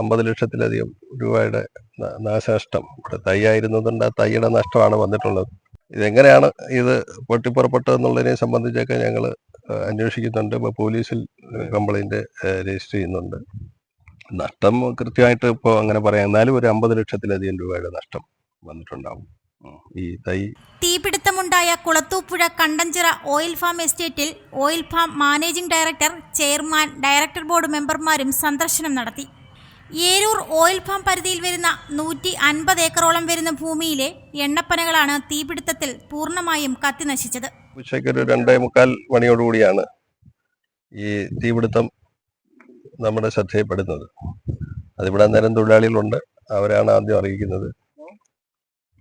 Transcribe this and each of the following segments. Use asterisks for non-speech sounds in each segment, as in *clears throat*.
അമ്പത് ലക്ഷത്തിലധികം രൂപയുടെ നാശനഷ്ടം. ഇവിടെ തൈയായിരുന്നതുകൊണ്ട് ആ തൈയുടെ നഷ്ടമാണ് വന്നിട്ടുള്ളത്. ഇതെങ്ങനെയാണ് ഇത് പൊട്ടിപ്പുറപ്പെട്ടതെന്നുള്ളതിനെ സംബന്ധിച്ചൊക്കെ ഞങ്ങൾ അന്വേഷിക്കുന്നുണ്ട്. ഇപ്പോൾ പോലീസിൽ കംപ്ലൈന്റ് രജിസ്റ്റർ ചെയ്യുന്നുണ്ട്. നഷ്ടം കൃത്യമായിട്ട് ഇപ്പോൾ അങ്ങനെ പറയാം. എന്നാലും ഒരു അമ്പത് ലക്ഷത്തിലധികം രൂപയുടെ നഷ്ടം വന്നിട്ടുണ്ടാവും. ഈ തൈ തീപിടുത്തമുണ്ടായ കുളത്തൂപ്പുഴ കണ്ടഞ്ചിറ ഓയിൽ ഫാം എസ്റ്റേറ്റിൽ oil farm managing director chairman director board മെമ്പർമാരും സന്ദർശനം നടത്തി. ഏരൂർ ഓയിൽ ഫാം പരിധിയിൽ വരുന്ന നൂറ്റി അൻപത് ഏക്കറോളം വരുന്ന ഭൂമിയിലെ എണ്ണപ്പനകളാണ് തീപിടുത്തത്തിൽ പൂർണമായും കത്തിനശിച്ചത്. ഉച്ചയ്ക്ക് ഒരു രണ്ടേ മുക്കാൽ മണിയോടുകൂടിയാണ് ഈ തീപിടുത്തം നമ്മുടെ ശ്രദ്ധയിൽപ്പെടുന്നത്. അതിവിടെ അന്നേരം തൊഴിലാളികളുണ്ട്. അവരാണ് ആദ്യം അറിയിക്കുന്നത്.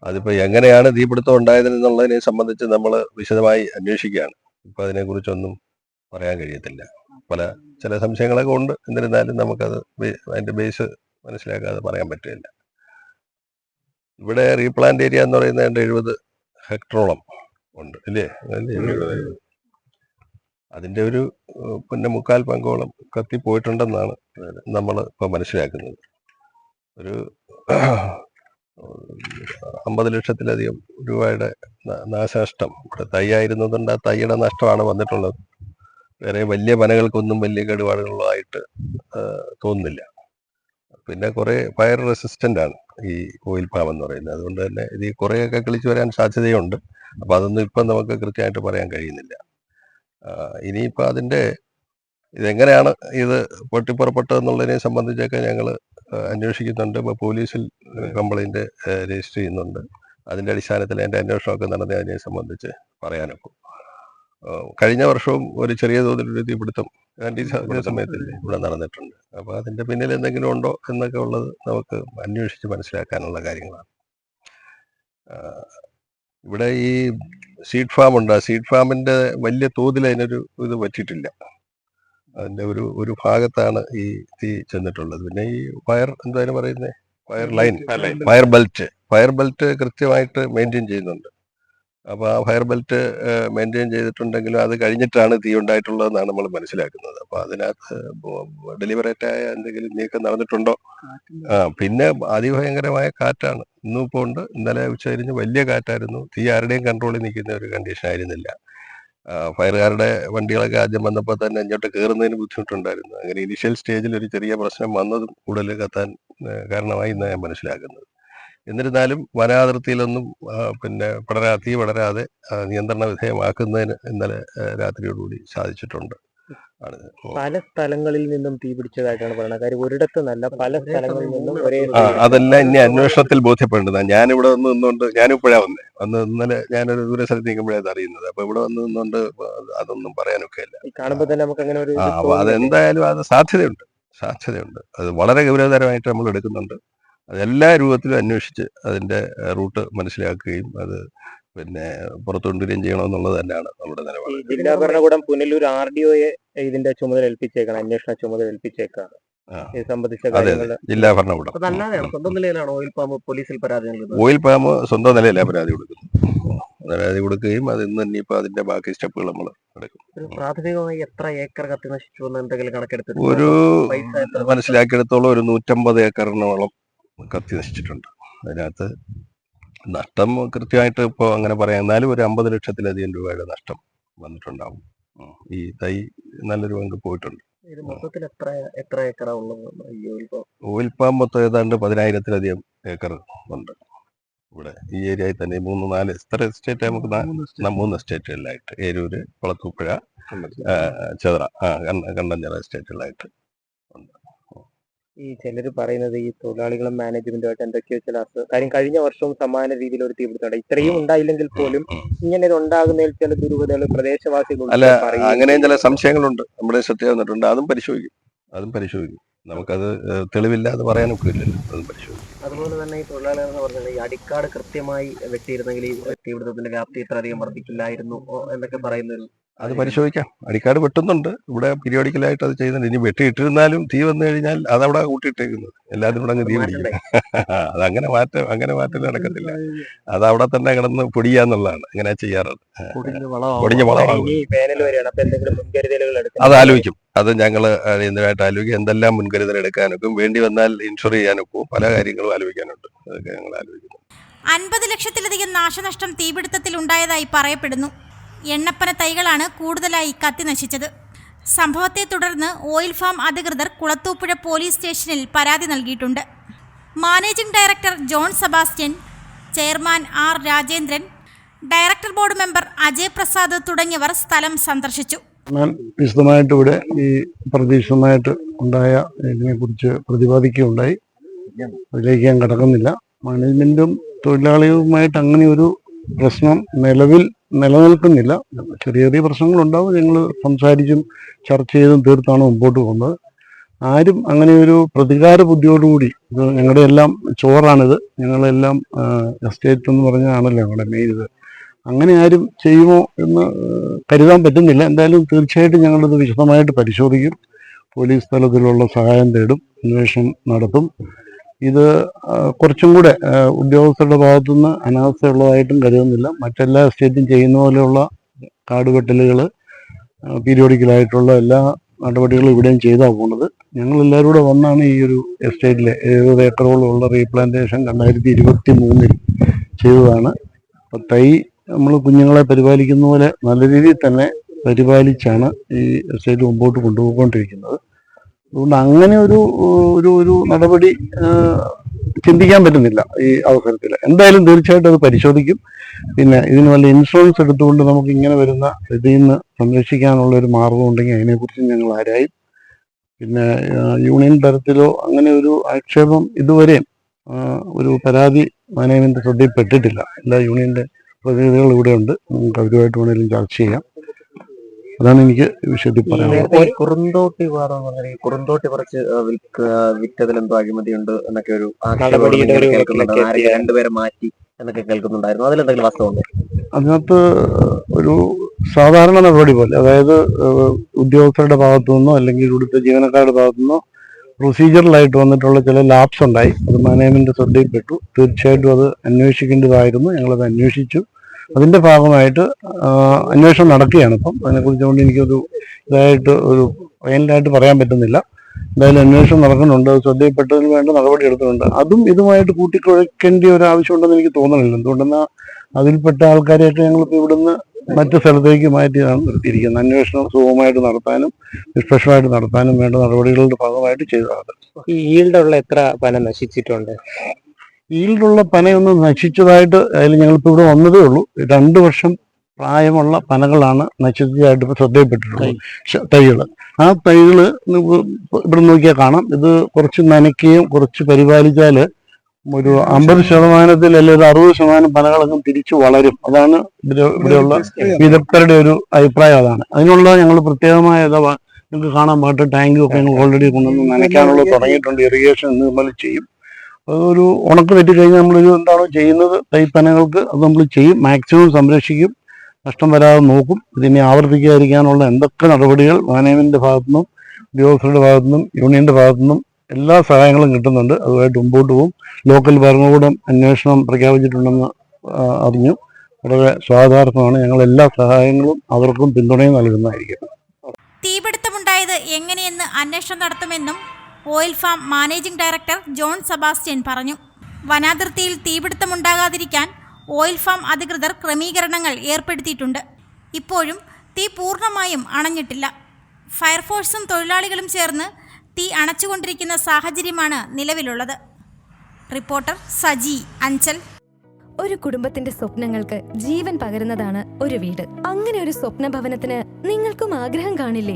അതിപ്പോൾ എങ്ങനെയാണ് തീപിടുത്തം ഉണ്ടായതെന്നുള്ളതിനെ സംബന്ധിച്ച് നമ്മൾ വിശദമായി അന്വേഷിക്കുകയാണ്. ഇപ്പൊ അതിനെക്കുറിച്ചൊന്നും പറയാൻ കഴിയത്തില്ല. പല ചില സംശയങ്ങളൊക്കെ ഉണ്ട്. എന്നിരുന്നാലും നമുക്കത് അതിന്റെ അതിന്റെ ബേസ് മനസ്സിലാക്കാതെ പറയാൻ പറ്റില്ല ഇവിടെ റീപ്ലാന്റ് ഏരിയ എന്ന് പറയുന്നത് രണ്ട് എഴുപത് ഹെക്ടറോളം ഉണ്ട്. ഇല്ലേ? അതിന്റെ? അതിന്റെ ഒരു പിന്നെ മുക്കാൽ പങ്കോളം കത്തിപ്പോയിട്ടുണ്ടെന്നാണ് നമ്മൾ ഇപ്പോൾ മനസ്സിലാക്കുന്നത്. ഒരു *clears throat* അമ്പത് ലക്ഷത്തിലധികം രൂപയുടെ നാശനഷ്ടം. ഇവിടെ തൈ ആയിരുന്നതുകൊണ്ട് ആ തൈയുടെ നഷ്ടമാണ് വന്നിട്ടുള്ളത്. വേറെ വലിയ പനകൾക്കൊന്നും വലിയ കേടുപാടുകളായിട്ട് തോന്നുന്നില്ല. പിന്നെ കുറേ ഫയർ റെസിസ്റ്റന്റ് ആണ് ഈ ഓയിൽ പാം എന്ന് പറയുന്നത്. അതുകൊണ്ട് തന്നെ ഇത് കുറേയൊക്കെ കിളിച്ചു വരാൻ സാധ്യതയുണ്ട്. അപ്പൊ അതൊന്നും ഇപ്പം നമുക്ക് കൃത്യമായിട്ട് പറയാൻ കഴിയുന്നില്ല. ഇനിയിപ്പോൾ അതിന്റെ ഇതെങ്ങനെയാണ് ഇത് പൊട്ടിപ്പുറപ്പെട്ടതെന്നുള്ളതിനെ സംബന്ധിച്ചൊക്കെ ഞങ്ങൾ അന്വേഷിക്കുന്നുണ്ട്. ഇപ്പോൾ പോലീസിൽ കംപ്ലൈന്റ് രജിസ്റ്റർ ചെയ്യുന്നുണ്ട്. അതിന്റെ അടിസ്ഥാനത്തിൽ അതിന്റെ അന്വേഷണമൊക്കെ നടന്നതിനെ സംബന്ധിച്ച് പറയാനൊക്കും. കഴിഞ്ഞ വർഷവും ഒരു ചെറിയ തോതിലൊരു തീപിടുത്തം ഏതാണ്ട് ഈ സ- ഇതേ സമയത്തല്ലേ ഇവിടെ നടന്നിട്ടുണ്ട്. അപ്പൊ അതിന്റെ പിന്നിൽ എന്തെങ്കിലും ഉണ്ടോ എന്നൊക്കെ ഉള്ളത് നമുക്ക് അന്വേഷിച്ച് മനസ്സിലാക്കാനുള്ള കാര്യങ്ങളാണ്. ഇവിടെ ഈ സീഡ് ഫാം ഉണ്ട്. ആ സീഡ് ഫാമിന്റെ വലിയ തോതിൽ അതിനൊരു ഇത് പറ്റിയിട്ടില്ല. അതിന്റെ ഒരു ഒരു ഭാഗത്താണ് ഈ തീ ചെന്നിട്ടുള്ളത്. പിന്നെ ഈ ഫയർ എന്തായാലും പറയുന്നത് fire line. Fire belt. Fire belt കൃത്യമായിട്ട് മെയിന്റെയിൻ ചെയ്യുന്നുണ്ട്. അപ്പൊ ആ ഫയർ ബെൽറ്റ് മെയിന്റെയിൻ ചെയ്തിട്ടുണ്ടെങ്കിലും അത് കഴിഞ്ഞിട്ടാണ് തീ ഉണ്ടായിട്ടുള്ളതെന്നാണ് നമ്മൾ മനസ്സിലാക്കുന്നത്. അപ്പൊ അതിനകത്ത് ഡെലിവറേറ്റ് ആയ എന്തെങ്കിലും നീക്കം നടന്നിട്ടുണ്ടോ? ആ പിന്നെ അതിഭയങ്കരമായ കാറ്റാണ്. ഇന്നും ഇപ്പോൾ ഉണ്ട്. ഇന്നലെ ഉച്ച കഴിഞ്ഞ് വലിയ കാറ്റായിരുന്നു. തീ ആരുടെയും കൺട്രോളിൽ നിൽക്കുന്ന ഒരു കണ്ടീഷൻ ആയിരുന്നില്ല. ഫയർകാരുടെ വണ്ടികളൊക്കെ ആദ്യം വന്നപ്പോൾ തന്നെ ഇങ്ങോട്ട് കയറുന്നതിന് ബുദ്ധിമുട്ടുണ്ടായിരുന്നു. അങ്ങനെ ഇനിഷ്യൽ സ്റ്റേജിൽ ഒരു ചെറിയ പ്രശ്നം വന്നതും കൂടുതൽ കത്താൻ കാരണമായി ഇന്ന് ഞാൻ മനസ്സിലാക്കുന്നത്. എന്നിരുന്നാലും വനാതിർത്തിയിലൊന്നും പിന്നെ പടരാ തീ പടരാതെ നിയന്ത്രണ വിധേയമാക്കുന്നതിന് ഇന്നലെ രാത്രിയോടുകൂടി സാധിച്ചിട്ടുണ്ട്. ആണ്. പല സ്ഥലങ്ങളിൽ നിന്നും തീ പിടിച്ചതായിട്ടാണ് പറയുന്നത്. കാര്യം ഒരിടത്ത് നല്ല പല സ്ഥലങ്ങളിൽ നിന്നും ഒരേ അതെല്ലാം ഇനി അന്വേഷണത്തിൽ ബോധ്യപ്പെടേണ്ടതാണ്. ഞാനിവിടെ വന്ന് നിന്നുകൊണ്ട് ഞാനിപ്പോഴാ വന്നേ. വന്ന് ഇന്നലെ ഞാനൊരു ദൂര സ്ഥലത്ത് നിൽക്കുമ്പോഴേ അത് അറിയുന്നത്. അപ്പൊ ഇവിടെ വന്ന് നിന്നുകൊണ്ട് അതൊന്നും പറയാനൊക്കെ ഇല്ല. കാണുമ്പോ കാണുമ്പോൾ തന്നെ നമുക്ക് അങ്ങനെ ഒരു? അതെന്തായാലും അത് സാധ്യതയുണ്ട്. സാധ്യതയുണ്ട്. അത് വളരെ ഗൗരവതരമായിട്ട് നമ്മൾ എടുക്കുന്നുണ്ട്. അത് എല്ലാ രൂപത്തിലും അന്വേഷിച്ച് അതിന്റെ റൂട്ട് മനസ്സിലാക്കുകയും അത് പിന്നെ പുറത്തുകൊണ്ടുവരികയും ചെയ്യണമെന്നുള്ളത് തന്നെയാണ് നമ്മുടെ നിലപാട്. ജില്ലാ ഭരണകൂടം പുനലൂർ ആർ ഡി ഒയെ ഇതിന്റെ ചുമതല ഏൽപ്പിച്ചേക്കാണ് അന്വേഷണ ചുമതല ഏൽപ്പിച്ചേക്കാണ്. ജില്ലാ ഭരണകൂടം. സ്വന്തം നിലയിലാണ് ഓയിൽ പാമ്പ് പോലീസിൽ പരാതി നൽകുന്നത്? ഓയിൽ പാമ്പ് സ്വന്തം നിലയിലാണ് പരാതി കൊടുക്കുന്നത്. പരാതി കൊടുക്കുകയും അത് ഇന്ന് ഇനിയിപ്പോൾ അതിന്റെ ബാക്കി സ്റ്റെപ്പുകൾ നമ്മൾ എടുക്കും. ഒരു പ്രാഥമികമായി എത്ര ഏക്കർ കത്തി നശിച്ചു എന്തെങ്കിലും കണക്കെടുത്തിട്ടുണ്ടോ? ഒരു മനസ്സിലാക്കിയെടുത്തോളം ഒരു നൂറ്റമ്പത് ഏക്കറിനോളം കത്തി നശിച്ചിട്ടുണ്ട് അതിനകത്ത് നഷ്ടം കൃത്യമായിട്ട് ഇപ്പോൾ അങ്ങനെ പറയാം. എന്നാലും ഒരു അമ്പത് ലക്ഷത്തിലധികം രൂപയുടെ നഷ്ടം വന്നിട്ടുണ്ടാവും. ഈ തൈ നല്ലൊരു പങ്ക് പോയിട്ടുണ്ട്. മൊത്തത്തിൽ എത്ര എത്ര ഏക്കറാ ഉള്ളത്? ഈ ഓയിൽ പാമ്പ് ഓയിൽ പാം മൊത്തം ഏതാണ്ട് പതിനായിരത്തിലധികം ഏക്കർ ഉണ്ട്. ഇവിടെ ഈ ഏരിയയിൽ തന്നെ മൂന്ന് നാല് എത്ര എസ്റ്റേറ്റ് നമുക്ക് മൂന്ന് എസ്റ്റേറ്റുകളിലായിട്ട്. ഏരൂര് കുളത്തൂപ്പുഴ ചെതറ ആ കണ്ണ- കണ്ടഞ്ചിറ എസ്റ്റേറ്റുകളായിട്ട് ഈ ചിലർ പറയുന്നത് ഈ തൊഴിലാളികളും മാനേജ്മെന്റുമായിട്ട് എന്തൊക്കെയോ ചില കാര്യം കഴിഞ്ഞ വർഷവും സമാന രീതിയിൽ ഒരു തീപിടുത്തം ഇത്രയും ഉണ്ടായില്ലെങ്കിൽ പോലും ഇങ്ങനെ ഒരു ഉണ്ടാകുന്നതിൽ ചില ദുരൂഹതകൾ പ്രദേശവാസികൾ അല്ല അങ്ങനെയും ചില സംശയങ്ങളുണ്ട്. നമ്മുടെ ശ്രദ്ധ വന്നിട്ടുണ്ട്. അതും പരിശോധിക്കും. അതും പരിശോധിക്കും. നമുക്കത് തെളിവില്ലാതെ പറയാനൊക്കെ ഇല്ലല്ലോ. അതും പരിശോധിക്കും. അതുപോലെ തന്നെ ഈ തൊഴിലാളികൾ എന്ന് പറഞ്ഞാൽ ഈ അടിക്കാട് കൃത്യമായി വെട്ടിയിരുന്നെങ്കിൽ ഈ തീപിടുത്തത്തിന്റെ വ്യാപ്തി ഇത്രയധികം വർദ്ധിക്കില്ലായിരുന്നു എന്നൊക്കെ പറയുന്ന ഒരു അത് പരിശോധിക്കാം. അടിക്കാട് വെട്ടുന്നുണ്ട്. ഇവിടെ പീരിയോഡിക്കലായിട്ട് അത് ചെയ്യുന്നുണ്ട്. ഇനി വെട്ടിയിട്ടിരുന്നാലും തീ വന്നു കഴിഞ്ഞാൽ അതവിടെ കൂട്ടിയിട്ടേക്കുന്നത്. എല്ലാത്തിനും കൂടെ അങ്ങ് തീ പിടിക്കും. *laughs* അത് അങ്ങനെ മാറ്റം അങ്ങനെ മാറ്റം നടക്കത്തില്ല. അത് അവിടെ തന്നെ കിടന്ന് പൊടിയാന്നുള്ളതാണ് അങ്ങനെ ചെയ്യാറുണ്ട് പൊടിഞ്ഞ വളമാകും അത് ആലോചിക്കും. അത് ഞങ്ങൾ ഇതിനായിട്ട് ആലോചിക്കും. എന്തെല്ലാം മുൻകരുതൽ എടുക്കാനൊക്കെ വേണ്ടി വന്നാൽ ഇൻഷുർ ചെയ്യാനൊക്കെ പല കാര്യങ്ങളും ആലോചിക്കാനുണ്ട്. അതൊക്കെ ഞങ്ങൾ ആലോചിക്കുന്നു. അൻപത് ലക്ഷത്തിലധികം നാശനഷ്ടം തീപിടുത്തത്തിൽ ഉണ്ടായതായി പറയപ്പെടുന്നു. എണ്ണപ്പന തൈകളാണ് കൂടുതലായി കത്തി നശിച്ചത്. സംഭവത്തെ തുടർന്ന് ഓയിൽ ഫാം അധികൃതർ കുളത്തൂപ്പുഴ പോലീസ് സ്റ്റേഷനിൽ പരാതി നൽകിയിട്ടുണ്ട്. Managing director John Sebastian chairman R Rajendran director board member Ajay Prasad തുടങ്ങിയവർ സ്ഥലം സന്ദർശിച്ചു. ഞാൻ വിശദമായിട്ട് ഇവിടെ ഈ പ്രതീക്ഷിതമായിട്ട് ഉണ്ടായ ഇതിനെ കുറിച്ച് പ്രതിപാദിക്കുകയുണ്ടായി. അതിലേക്ക് ഞാൻ കടക്കുന്നില്ല. മാനേജ്മെന്റും തൊഴിലാളികളുമായിട്ട് അങ്ങനെ ഒരു പ്രശ്നം നിലവിൽ നിലനിൽക്കുന്നില്ല. ചെറിയ ചെറിയ പ്രശ്നങ്ങളുണ്ടാവും. ഞങ്ങൾ സംസാരിച്ചും ചർച്ച ചെയ്തും തീർത്താണ് മുമ്പോട്ട് പോകുന്നത്. ആരും അങ്ങനെ ഒരു പ്രതികാര ബുദ്ധിയോടുകൂടി ഇത് ഞങ്ങളുടെ എല്ലാം ചോറാണിത്. ഞങ്ങളെല്ലാം എസ്റ്റേറ്റ് എന്ന് പറഞ്ഞാണല്ലോ ഞങ്ങളുടെ മെയിൻ ഇത്. അങ്ങനെ ആരും ചെയ്യുമോ എന്ന് കരുതാൻ പറ്റുന്നില്ല. എന്തായാലും തീർച്ചയായിട്ടും ഞങ്ങളിത് വിശദമായിട്ട് പരിശോധിക്കും. പോലീസ് തലത്തിലുള്ള സഹായം തേടും അന്വേഷണം നടത്തും. ഇത് കുറച്ചും കൂടെ ഉദ്യോഗസ്ഥരുടെ ഭാഗത്തുനിന്ന് അനാസ്ഥയുള്ളതായിട്ടും കരുതുന്നില്ല. മറ്റെല്ലാ സ്റ്റേറ്റും ചെയ്യുന്ന പോലെയുള്ള കാടുവെട്ടലുകൾ പീരിയോഡിക്കലായിട്ടുള്ള എല്ലാ നടപടികളും ഇവിടെയും ചെയ്താൽ പോകുന്നത് ഞങ്ങൾ എല്ലാവരും കൂടെ വന്നാണ് ഈ ഒരു എസ്റ്റേറ്റിലെ എഴുപത് ഏക്കറോളം ഉള്ള റീപ്ലാന്റേഷൻ രണ്ടായിരത്തി ഇരുപത്തി മൂന്നിൽ ചെയ്തതാണ്. അപ്പം തൈ നമ്മൾ കുഞ്ഞുങ്ങളെ പരിപാലിക്കുന്ന പോലെ നല്ല രീതിയിൽ തന്നെ പരിപാലിച്ചാണ് ഈ എസ്റ്റേറ്റ് മുമ്പോട്ട് കൊണ്ടുപോയിക്കൊണ്ടിരിക്കുന്നത്. അതുകൊണ്ട് അങ്ങനെ ഒരു ഒരു ഒരു നടപടി ചിന്തിക്കാൻ പറ്റുന്നില്ല ഈ അവസരത്തിൽ. എന്തായാലും തീർച്ചയായിട്ടും അത് പരിശോധിക്കും. പിന്നെ ഇതിന് വല്ല ഇൻഷുറൻസ് എടുത്തുകൊണ്ട് നമുക്ക് ഇങ്ങനെ വരുന്ന ഇതിൽ നിന്ന് സംരക്ഷിക്കാനുള്ള ഒരു മാർഗം ഉണ്ടെങ്കിൽ അതിനെക്കുറിച്ച് ഞങ്ങൾ ആരായും പിന്നെ യൂണിയൻ തരത്തിലോ അങ്ങനെ ഒരു ആക്ഷേപം ഇതുവരെയും ഒരു പരാതി മാനേജ്മെന്റ് ശ്രദ്ധയിൽപ്പെട്ടിട്ടില്ല എല്ലാ യൂണിയന്റെ പ്രതിനിധികൾ ഇവിടെ ഉണ്ട് നമുക്ക് അവരുമായിട്ട് വേണമെങ്കിലും ചർച്ച ചെയ്യാം. അതാണ് എനിക്ക് വിഷയത്തിൽ പറയാനുള്ളത്. കുറുന്തോട്ടി പാറ കുറുന്തോട്ടി പറിച്ച് വിറ്റതിൽ എന്തോ അഴിമതിയുണ്ട് എന്നൊക്കെ ഒരു രണ്ടുപേരെ മാറ്റി എന്നൊക്കെ കേൾക്കുന്നുണ്ടായിരുന്നു. അതിലെന്തെങ്കിലും വാസ്തവമുണ്ട്? അതിനകത്ത് ഒരു സാധാരണ നടപടി പോലെ അതായത് ഉദ്യോഗസ്ഥരുടെ ഭാഗത്തു നിന്നോ അല്ലെങ്കിൽ ഇവിടുത്തെ ജീവനക്കാരുടെ ഭാഗത്തു നിന്നോ പ്രൊസീജിയറിലായിട്ട് വന്നിട്ടുള്ള ചില ലാപ്സ് ഉണ്ടായി. അത് മാനേജ്മെന്റ് ശ്രദ്ധയിൽപ്പെട്ടു. തീർച്ചയായിട്ടും അത് അന്വേഷിക്കേണ്ടതായിരുന്നു. ഞങ്ങളത് അന്വേഷിച്ചു. അതിന്റെ ഭാഗമായിട്ട് അന്വേഷണം നടക്കുകയാണ് ഇപ്പം. അതിനെക്കുറിച്ച് കൊണ്ട് എനിക്കൊരു ഇതായിട്ട് ഒരു ഫൈനലായിട്ട് പറയാൻ പറ്റുന്നില്ല. എന്തായാലും അന്വേഷണം നടക്കുന്നുണ്ട്. ശ്രദ്ധയിൽപ്പെട്ടതിന് വേണ്ട നടപടി എടുത്തിട്ടുണ്ട്. അതും ഇതുമായിട്ട് കൂട്ടിക്കുഴക്കേണ്ട ഒരു ആവശ്യമുണ്ടെന്ന് എനിക്ക് തോന്നണില്ല. എന്തുകൊണ്ടെന്നാൽ അതിൽപ്പെട്ട ആൾക്കാരെയൊക്കെ ഞങ്ങളിപ്പോൾ ഇവിടുന്ന് മറ്റു സ്ഥലത്തേക്ക് മാറ്റിയാണ് നിർത്തിയിരിക്കുന്നത്. അന്വേഷണം സുഖമായിട്ട് നടത്താനും നിഷ്പക്ഷമായിട്ട് നടത്താനും വേണ്ട നടപടികളുടെ ഭാഗമായിട്ട് ചെയ്തതാണ്. ഈ ഈൽഡുള്ള എത്ര പന നശിച്ചിട്ടുണ്ട്? ഈൽഡുള്ള പനയൊന്നും നശിച്ചതായിട്ട് അതിൽ ഞങ്ങളിപ്പോൾ ഇവിടെ വന്നതേ ഉള്ളൂ. രണ്ട് വർഷം പ്രായമുള്ള പനകളാണ് നശിച്ചതായിട്ട് ഇപ്പോൾ ശ്രദ്ധയിൽപ്പെട്ടിട്ടുള്ളത്. തൈകൾ ആ തൈകൾ ഇവിടെ നോക്കിയാൽ കാണാം. ഇത് കുറച്ച് നനയ്ക്കുകയും കുറച്ച് പരിപാലിച്ചാൽ ഒരു അമ്പത് ശതമാനത്തിൽ അല്ലെങ്കിൽ ഒരു അറുപത് ശതമാനം പനകളൊന്നും തിരിച്ചു വളരും. അതാണ് ഇവിടെ ഇവിടെയുള്ള വിദഗ്ധരുടെ ഒരു അഭിപ്രായം അതാണ്. അതിനുള്ള ഞങ്ങൾ പ്രത്യേകമായ നിങ്ങൾക്ക് കാണാൻ പാട്ട് ടാങ്കും ഒക്കെ ഞങ്ങൾ ഓൾറെഡി കൊണ്ടുവന്ന് നനയ്ക്കാനുള്ള തുടങ്ങിയിട്ടുണ്ട്. ഇറിഗേഷൻ നമ്മൾ ചെയ്യും. അതൊരു ഉണക്ക് വെറ്റി കഴിഞ്ഞാൽ നമ്മളൊരു എന്താണോ ചെയ്യുന്നത് തൈപ്പനകൾക്ക് അത് നമ്മൾ ചെയ്യും. മാക്സിമം സംരക്ഷിക്കും. നഷ്ടം വരാതെ നോക്കും. ഇതിനെ ആവർത്തിക്കാതിരിക്കാനുള്ള എന്തൊക്കെ നടപടികൾ മാനേജ്മെന്റിന്റെ ഭാഗത്തു നിന്നും ഉദ്യോഗസ്ഥരുടെ ഭാഗത്തു ഭാഗത്തുനിന്നും യൂണിയന്റെ ഭാഗത്തുനിന്നും എല്ലാ സഹായങ്ങളും കിട്ടുന്നുണ്ട്. അതുമായിട്ട് മുമ്പോട്ട് പോകും. ലോക്കൽ ഭരണകൂടം അന്വേഷണം പ്രഖ്യാപിച്ചിട്ടുണ്ടെന്ന് അറിഞ്ഞു. വളരെ സ്വാഗതാർത്ഥമാണ് ഞങ്ങൾ എല്ലാ സഹായങ്ങളും അവർക്കും പിന്തുണയും നൽകുന്നതായിരിക്കും. തീപിടുത്തമുണ്ടായത് എങ്ങനെയെന്ന് അന്വേഷണം നടത്തുമെന്നും oil farm managing director John Sebastian പറഞ്ഞു. വനാതിർത്തിയിൽ തീപിടുത്തമുണ്ടാകാതിരിക്കാൻ ഓയിൽ ഫാം അധികൃതർ ക്രമീകരണങ്ങൾ ഏർപ്പെടുത്തിയിട്ടുണ്ട്. ഇപ്പോഴും തീ പൂർണമായും അണഞ്ഞിട്ടില്ല. ഫയർഫോഴ്സും തൊഴിലാളികളും ചേർന്ന് തീ അണച്ചുകൊണ്ടിരിക്കുന്ന സാഹചര്യമാണ് നിലവിലുള്ളത്. റിപ്പോർട്ടർ സജി അഞ്ചൽ. ഒരു കുടുംബത്തിന്റെ സ്വപ്നങ്ങൾക്ക് ജീവൻ പകരുന്നതാണ് ഒരു വീട്. അങ്ങനെ ഒരു സ്വപ്ന ഭവനത്തിന് നിങ്ങൾക്കും ആഗ്രഹം കാണില്ലേ?